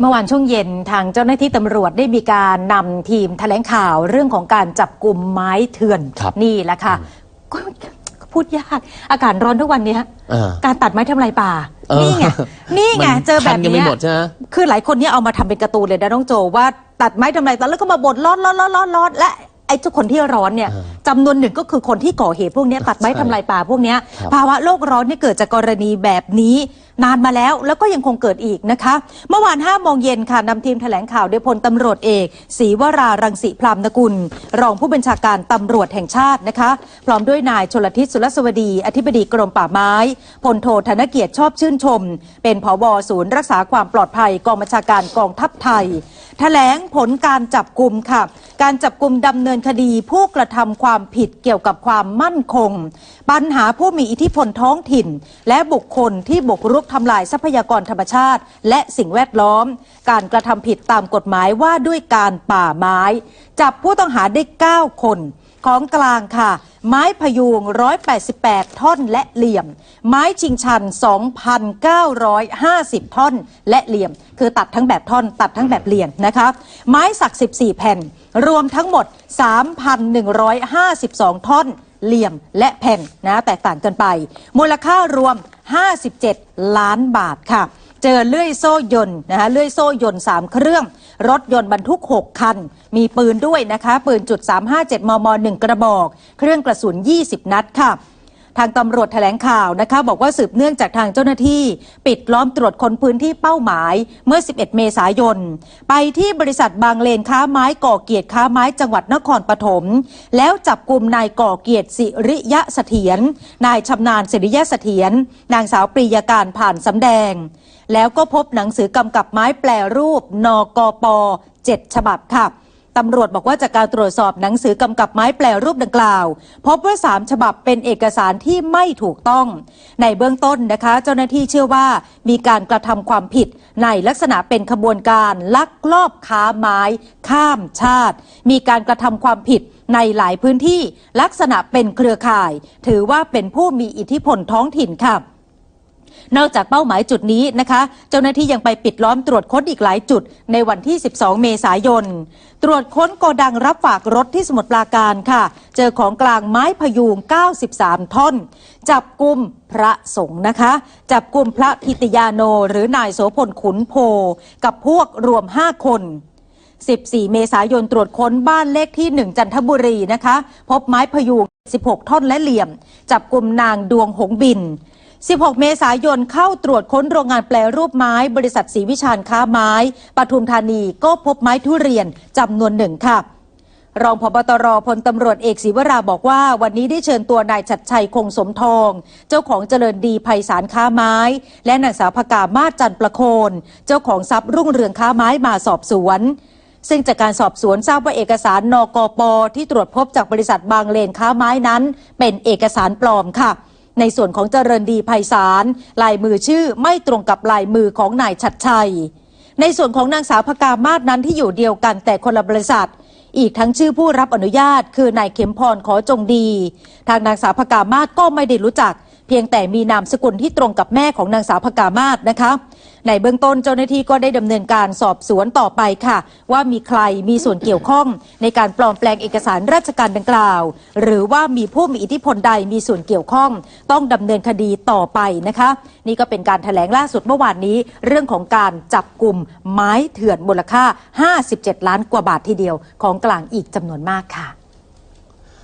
เมื่อวานช่วงเย็นทางเจ้าหน้าที่ตำรวจได้มีการนำทีมแถลงข่าวเรื่องของการจับกลุ่มไม้เถื่อนครับนี่แหละค่ะก็พูดยาก อากาศร้อนทุกวันเนี้ยอ่าการตัดไม้ทำลายป่าเออนี่ไง นี่ไงมันเจอแบบทันกันไม่เนี้ยหมดใช่ไหมคือหลายคนเนี่ยเอามาทำเป็นการ์ตูนเลยนะน้องโจว่าตัดไม้ทำลายป่าแล้วก็มาบ่นร้อนร้อนร้อนร้อนร้อนและไอ้ทุกคนที่ร้อนเนี่ยอ่าจำนวนหนึ่งก็คือคนที่ก่อเหตุพวกเนี้ยตัดไม้ใช่ทำลายป่าพวกเนี้ยครับภาวะโลกร้อนเนี่ยเกิดจากกรณีแบบนี้ นานมาแล้วแล้วก็ยังคงเกิดอีกนะคะ เมื่อวาน5โมงเย็นค่ะนำทีมแถลงข่าวโดยพลตำรวจเอกศรีวรารังสิพรามนกุล รองผู้บัญชาการตำรวจแห่งชาตินะคะ พร้อมด้วยนายชลทิศสุรสวดี อธิบดีกรมป่าไม้พลโทธนเกียรติชอบชื่นชม เป็นผบศูนย์รักษาความปลอดภัยกองบัญชาการกองทัพไทย แถลงผลการจับกลุ่มค่ะ การจับกลุ่มดำเนินคดีผู้กระทำความผิดเกี่ยวกับความมั่นคง ปัญหาผู้มีอิทธิพลท้องถิ่น และบุคคลที่บุกรุกทำลายทรัพยากรธรรมชาติ และสิ่งแวดล้อม การกระทำผิดตามกฎหมายว่าด้วยการป่าไม้ จับผู้ต้องหาได้ 9 คน ของกลางค่ะ ไม้พยุง 188 ท่อนและเหลี่ยม ไม้ชิงชัน 2,950 ท่อนและเหลี่ยม คือตัดทั้งแบบท่อน ตัดทั้งแบบเหลี่ยมนะคะ ไม้สัก 14 แผ่น รวมทั้งหมด 3,152 ท่อน เหลี่ยมและแผ่นนะแตกต่างกันไป มูลค่ารวม 57 ล้านบาทค่ะ เจอเลื่อยโซ่ยนต์นะคะเลื่อยโซ่ยนต์3เครื่อง รถยนต์บรรทุก 6 คัน มีปืนด้วยนะคะ ปืนจุด357 มม 1 กระบอก เครื่องกระสุน 20 นัดค่ะ ทางตำรวจแถลงข่าวนะคะ บอกว่าสืบเนื่องจากทางเจ้าหน้าที่ ปิดล้อมตรวจคนพื้นที่เป้าหมายเมื่อ 11 เมษายน ไปที่บริษัทบางเลนค้าไม้ก่อเกียรติค้าไม้จังหวัดนครปฐมแล้วจับกลุ่มนายก่อเกียรติสิริยะเสถียรนายชำนาญสิริยะเสถียรนางสาวปรียาการผ่านสำแดง แล้วก็พบหนังสือกำกับไม้แปลรูป นกป 7 ฉบับค่ะ ตำรวจบอกว่าจากการตรวจสอบหนังสือกำกับไม้แปลรูปดังกล่าว พบว่า 3 ฉบับเป็นเอกสารที่ไม่ถูกต้อง ในเบื้องต้นนะคะ เจ้าหน้าที่เชื่อว่ามีการกระทำความผิด ในลักษณะเป็นขบวนการลักลอบค้าไม้ ข้ามชาติ มีการกระทำความผิดในหลายพื้นที่ลักษณะเป็นเครือข่าย ถือว่าเป็นผู้มีอิทธิพลท้องถิ่นค่ะ นอกจากเป้าหมายจุดนี้นะคะ เจ้าหน้าที่ยังไปปิดล้อมตรวจค้นอีกหลายจุดในวันที่ 12 เมษายน ตรวจค้นโกดังรับฝากรถที่สมุทรปราการค่ะ เจอของกลางไม้พยูง93 ท่อน จับกลุ่มพระสงฆ์นะคะ จับกลุ่มพระพิตยาโน หรือนายโสพลขุนโพ กับพวกรวม 5 คน 14 เมษายนตรวจค้นบ้านเลขที่ 1 จันทบุรีนะคะ พบไม้พยูง16 ท่อนและเหลี่ยม จับกลุ่มนางดวงหงบิน 16 เมษายนเข้าตรวจค้นโรงงานแปลรูปไม้ บริษัทศรีวิชาญค้าไม้ปทุมธานีก็พบไม้ทุเรียนจำนวนหนึ่งค่ะ รองพบตรพลตำรวจเอกศิวราบอกว่า วันนี้ได้เชิญตัวนายชัดชัยคงสมทอง เจ้าของเจริญดีภัยสารค้าไม้ และนางสาวพกามาศจันประโคน เจ้าของทรัพย์รุ่งเรืองค้าไม้มาสอบสวนซึ่งจากการสอบสวนทราบว่าเอกสารนกปที่ตรวจพบจากบริษัทบางเลนค้าไม้นั้น เป็นเอกสารปลอมค่ะ ในส่วนของเจริญดีภัยสารลายมือชื่อไม่ตรงกับลายมือของนายชัดชัย ในส่วนของนางสาวพกามาศนั้นที่อยู่เดียวกันแต่คนละบริษัท อีกทั้งชื่อผู้รับอนุญาต คือนายเข็มพรขอจงดี ทางนางสาวพกามาศก็ไม่ได้รู้จัก เพียงแต่มีนามสกุลที่ตรงกับแม่ของนางสาวพกามาศนะคะ ในเบื้องต้นเจ้าหน้าที่ก็ได้ดำเนินการสอบสวนต่อไปค่ะ ว่ามีใครมีส่วนเกี่ยวข้องในการปลอมแปลงเอกสารราชการดังกล่าว หรือว่ามีผู้มีอิทธิพลใดมีส่วนเกี่ยวข้อง ต้องดำเนินคดีต่อไปนะคะ นี่ก็เป็นการถแถลงล่าสุดเมื่อวานนี้ เรื่องของการจับกลุ่มไม้เถื่อนมูลค่า 57 ล้านกว่าบาททีเดียวของกลางอีกจำนวนมากค่ะ